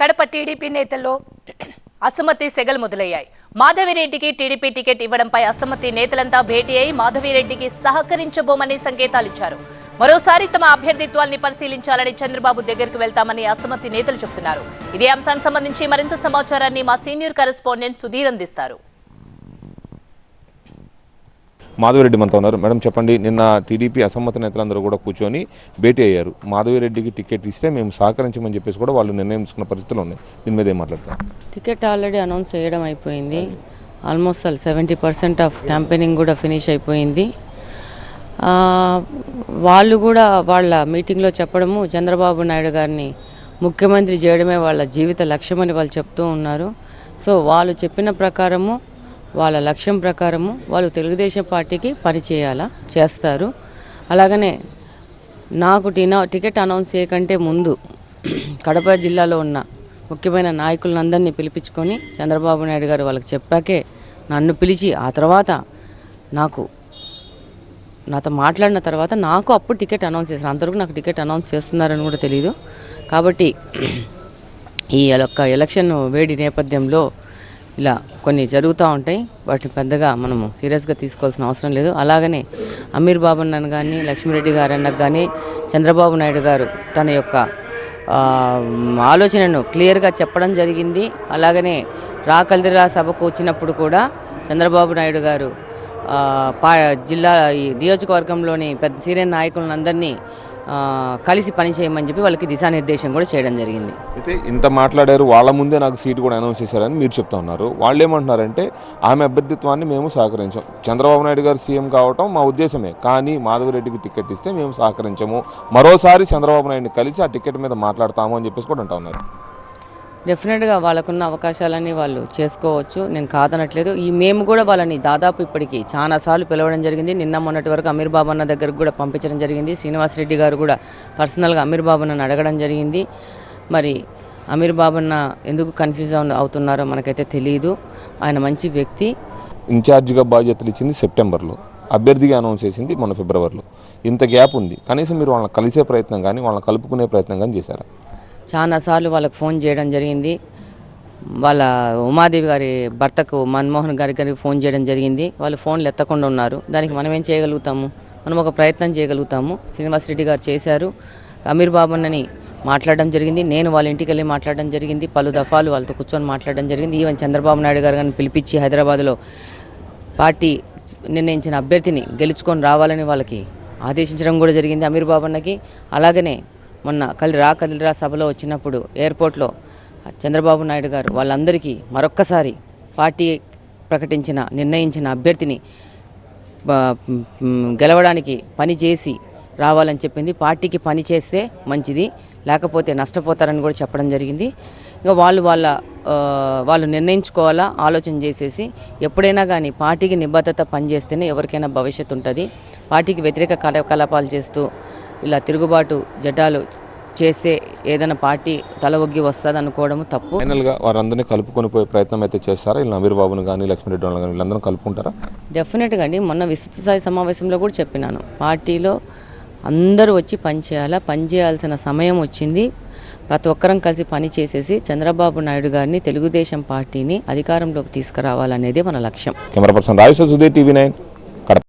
Kadapa TDP నేతల్లో అసమ్మతి సెగలు మొదలయ్యాయి. మాధవిరెడ్డికి టీడీపీ టికెట్ ఇవ్వడంపై అసమ్మతి నేతలంతా భేటీ అయి మాధవిరెడ్డికి సహకరించబోమని సంకేతాలు ఇచ్చారు మరోసారి తమ అభ్యర్థిత్వాన్ని పరిశీలించాలని చంద్రబాబు దగ్గరకు వెళ్తామని అసమ్మతి నేతలు చెబుతున్నారు ఇదే అంశానికి సంబంధించి మరింత సమాచారాన్ని మా సీనియర్ కరెస్పాండెంట్ సుధీర్ అందిస్తారు. మాధవిరెడ్డి మనతో ఉన్నారు. మేడం చెప్పండి నిన్న టీడీపీ అసమ్మత నేతలందరూ కూడా కూర్చొని భేటీ అయ్యారు. మాధవిరెడ్డికి టికెట్ ఇస్తే మేము సహకరించమని చెప్పేసి కూడా వాళ్ళు నిర్ణయం తీసుకున్న పరిస్థితులు ఉన్నాయి. దీని మీద ఏం మాట్లాడతారు? టికెట్ ఆల్రెడీ అనౌన్స్ చేయడం అయిపోయింది. Almost all seventy percent of campaigning కూడా ఫినిష్ అయిపోయింది. వాళ్ళు కూడా వాళ్ళ మీటింగ్లో చెప్పడము చంద్రబాబు నాయుడు గారిని ముఖ్యమంత్రి చేయడమే వాళ్ళ జీవిత లక్ష్యమని వాళ్ళు చెప్తూ ఉన్నారు. సో వాళ్ళు చెప్పిన ప్రకారము వాళ్ళ లక్ష్యం ప్రకారము వాళ్ళు తెలుగుదేశం పార్టీకి పనిచేయాలా చేస్తారు. అలాగనే నాకు టినా టికెట్ అనౌన్స్ చేయకంటే ముందు కడప జిల్లాలో ఉన్న ముఖ్యమైన నాయకులందరినీ పిలిపించుకొని చంద్రబాబు నాయుడు గారు వాళ్ళకి చెప్పాకే నన్ను పిలిచి ఆ తర్వాత నాకు నాతో మాట్లాడిన తర్వాత నాకు అప్పుడు టికెట్ అనౌన్స్ చేస్తారు అంతవరకు నాకు టికెట్ అనౌన్స్ చేస్తున్నారని కూడా తెలియదు కాబట్టి ఈ యొక్క ఎలక్షన్ వేడి నేపథ్యంలో ఇలా కొన్ని జరుగుతూ ఉంటాయి. వాటిని పెద్దగా మనము సీరియస్గా తీసుకోవాల్సిన అవసరం లేదు. అలాగనే అమీర్ బాబన్నను కానీ లక్ష్మీరెడ్డి గారన్నకు కానీ చంద్రబాబు నాయుడు గారు తన యొక్క ఆలోచనను క్లియర్గా చెప్పడం జరిగింది. అలాగనే రాకల్దిరా సభకు వచ్చినప్పుడు కూడా చంద్రబాబు నాయుడు గారు పా జిల్లా ఈ నియోజకవర్గంలోని పెద్ద సీనియర్ నాయకులందరినీ కలిసి పని చేయమని చెప్పి వాళ్ళకి దిశానిర్దేశం కూడా చేయడం జరిగింది. అయితే ఇంత మాట్లాడారు వాళ్ళ ముందే నాకు సీటు కూడా అనౌన్స్ చేశారని మీరు చెప్తా ఉన్నారు. వాళ్ళు ఏమంటున్నారంటే ఆమె అభ్యర్థిత్వాన్ని మేము సహకరించాం. చంద్రబాబు నాయుడు గారు సీఎం కావటం మా ఉద్దేశమే కానీ మాధవరెడ్డికి టికెట్ ఇస్తే మేము సహకరించము. మరోసారి చంద్రబాబు నాయుడిని కలిసి ఆ టికెట్ మీద మాట్లాడతాము అని చెప్పేసి కూడా అంటా ఉన్నారు. డెఫినెట్గా వాళ్ళకున్న అవకాశాలన్నీ వాళ్ళు చేసుకోవచ్చు. నేను కాదనట్లేదు. ఈ మేము కూడా వాళ్ళని దాదాపు ఇప్పటికి చాలాసార్లు పిలవడం జరిగింది. నిన్న మొన్నటి వరకు అమీర్ బాబు అన్న దగ్గరకు కూడా పంపించడం జరిగింది. శ్రీనివాసరెడ్డి గారు కూడా పర్సనల్గా అమీర్ బాబు అన్నను అడగడం జరిగింది. మరి అమీర్ బాబన్న ఎందుకు కన్ఫ్యూజ్ అవుతున్నారో మనకైతే తెలియదు ఆయన మంచి వ్యక్తి. ఇన్ఛార్జిగా బాధ్యతలు ఇచ్చింది సెప్టెంబర్లో. అభ్యర్థిగా అనౌన్స్ చేసింది మన ఫిబ్రవరిలో. ఇంత గ్యాప్ ఉంది. కనీసం మీరు వాళ్ళని కలిసే ప్రయత్నం కానీ వాళ్ళని కలుపుకునే ప్రయత్నం కానీ చేశారా? చాలాసార్లు వాళ్ళకు ఫోన్ చేయడం జరిగింది. వాళ్ళ ఉమాదేవి గారి భర్తకు మన్మోహన్ గారి గారికి ఫోన్ చేయడం జరిగింది. వాళ్ళు ఫోన్లు ఎత్తకుండా ఉన్నారు. దానికి మనం ఏం చేయగలుగుతాము? మనం ఒక ప్రయత్నం చేయగలుగుతాము. శ్రీనివాస్ రెడ్డి గారు చేశారు. అమీర్ బాబన్నని మాట్లాడడం జరిగింది. నేను వాళ్ళ ఇంటికి వెళ్ళి మాట్లాడడం జరిగింది. పలు దఫాలు వాళ్ళతో కూర్చొని మాట్లాడడం జరిగింది. ఈవెన్ చంద్రబాబు నాయుడు గారు కానీ పిలిపించి హైదరాబాద్లో పార్టీ నిర్ణయించిన అభ్యర్థిని గెలుచుకొని రావాలని వాళ్ళకి ఆదేశించడం కూడా జరిగింది అమీర్ బాబన్నకి. అలాగనే మొన్న కలిరా కదిలిరా సభలో వచ్చినప్పుడు ఎయిర్పోర్ట్లో చంద్రబాబు నాయుడు గారు వాళ్ళందరికీ మరొక్కసారి పార్టీ ప్రకటించిన నిర్ణయించిన అభ్యర్థిని గెలవడానికి పని చేసి రావాలని చెప్పింది. పార్టీకి పని చేస్తే మంచిది లేకపోతే నష్టపోతారని కూడా చెప్పడం జరిగింది. ఇంకా వాళ్ళు వాళ్ళ వాళ్ళు నిర్ణయించుకోవాలా ఆలోచన చేసేసి ఎప్పుడైనా కానీ పార్టీకి నిబద్ధత పనిచేస్తేనే ఎవరికైనా భవిష్యత్తు ఉంటుంది. పార్టీకి వ్యతిరేక కార్యకలాపాలు చేస్తూ ఇలా తిరుగుబాటు జటాలు చేస్తే ఏదైనా పార్టీ తల ఒగ్గి వస్తుంది అనుకోవడము తప్పు. ఫైనల్గా వారందరినీ కలుపుకొని పోయే ప్రయత్నం అయితే చేస్తారా ఇలా అమీర్ బాబుని కానీ లక్ష్మీరెడ్డి వాళ్ళని కానీ వీళ్ళందరూ కలుపుకుంటారా? డెఫినెట్గా అండి. మొన్న విస్తృత స్థాయి సమావేశంలో కూడా చెప్పినాను. పార్టీలో అందరూ వచ్చి పనిచేయాలా పనిచేయాల్సిన సమయం వచ్చింది. ప్రతి ఒక్కరం కలిసి పని చేసేసి చంద్రబాబు నాయుడు గారిని తెలుగుదేశం పార్టీని అధికారంలోకి తీసుకురావాలనేదే మన లక్ష్యం. Camera person Rajeshwar Sudheer TV nine.